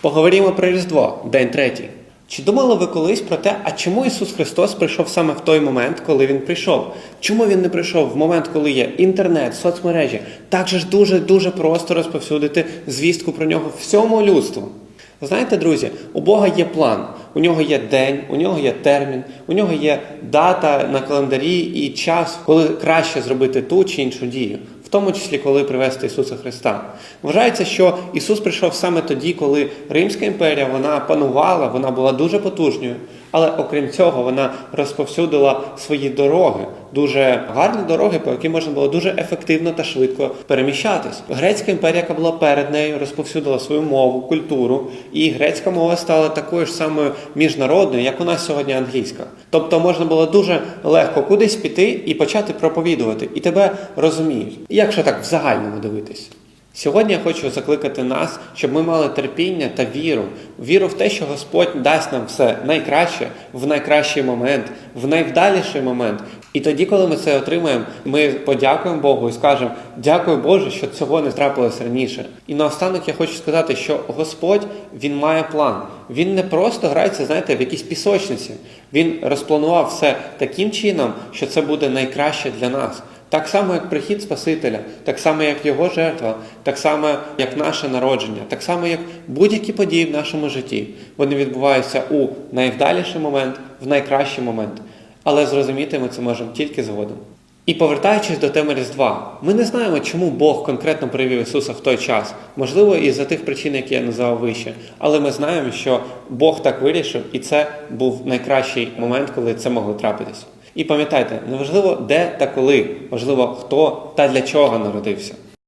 Поговоримо про Різдво, день третій. Чи думали ви колись про те, а чому Ісус Христос прийшов саме в той момент, коли Він прийшов? Чому Він не прийшов в момент, коли є інтернет, соцмережі? Так же ж дуже дуже просто розповсюдити звістку про нього всьому людству. Знаєте, друзі, у Бога є план, у нього є день, у нього є термін, у нього є дата на календарі і час, коли краще зробити ту чи іншу дію, в тому числі коли привести Ісуса Христа. Вважається, що Ісус прийшов саме тоді, коли Римська імперія вона панувала, вона була дуже потужною. Але окрім цього, вона розповсюдила свої дороги, дуже гарні дороги, по яким можна було дуже ефективно та швидко переміщатись. Грецька імперія, яка була перед нею, розповсюдила свою мову, культуру, і грецька мова стала такою ж самою міжнародною, як у нас сьогодні англійська. Тобто можна було дуже легко кудись піти і почати проповідувати, і тебе розуміють. Якщо так в загальному дивитись. Сьогодні я хочу закликати нас, щоб ми мали терпіння та віру, віру в те, що Господь дасть нам все найкраще в найкращий момент, в найвдаліший момент. І тоді, коли ми це отримаємо, ми подякуємо Богу і скажемо дякую Боже, що цього не трапилось раніше. І наостанок я хочу сказати, що Господь він має план. Він не просто грається, знаєте, в якійсь пісочниці. Він розпланував все таким чином, що це буде найкраще для нас. Так само, як прихід Спасителя, так само, як Його жертва, так само, як наше народження, так само, як будь-які події в нашому житті. Вони відбуваються у найвдаліший момент, в найкращий момент. Але зрозуміти ми це можемо тільки згодом. І повертаючись до теми Різдва, ми не знаємо, чому Бог конкретно привів Ісуса в той час. Можливо, із-за тих причин, які я назвав вище. Але ми знаємо, що Бог так вирішив, і це був найкращий момент, коли це могло трапитись. І пам'ятайте, неважливо де та коли, важливо хто та для чого народився.